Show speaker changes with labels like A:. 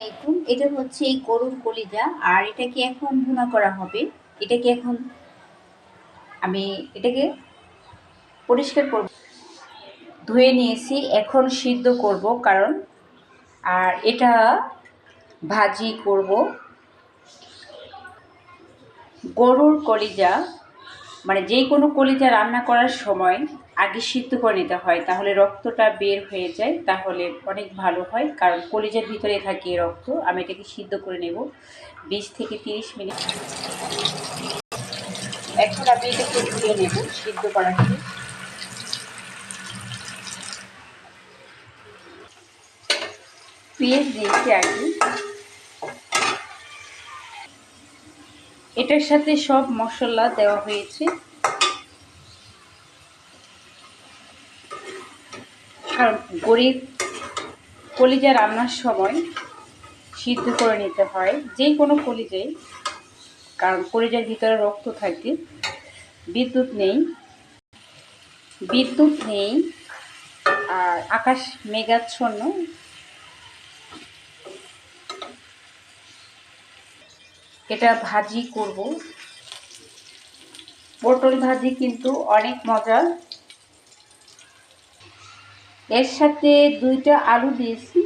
A: দেখুন এটা হচ্ছে এই গরুর কলিজা, আর এটাকে এখন ভুনা করা হবে। এটাকে এখন আমি এটাকে পরিষ্কার করব। ধুয়ে নিয়েছি, এখন সিদ্ধ করব, কারণ, আর এটা ভাজি করব। গরুর কলিজা মানে যে কোনো কলিজা রান্না করার সময় আগে সিদ্ধ করে নিতে হয়, তাহলে রক্তটা বের হয়ে যায়, তাহলে অনেক ভালো হয়। কারণ কলিজার ভিতরে থাকে রক্ত, আমি এটাকে সিদ্ধ করে নেব বিশ থেকে তিরিশ মিনিট। এখন আমি এটাকে ধুয়ে নেব সিদ্ধ করার পেঁয়াজ দিয়েছি আগে। এটার সাথে সব মশলা দেওয়া হয়েছে। গরিব কলিজা রান্নার সময় সিদ্ধ করে নিতে হয়, যে কোনো কলিজাই, কারণ কলিজার ভিতরে রক্ত থাকে, বিদ্যুৎ নেই বিদ্যুৎ নেই, আর আকাশ মেঘাচ্ছন্ন। এটা ভাজি করব। পটল ভাজি কিন্তু অনেক মজার। এর সাথে দুইটা আলু দিয়েছি।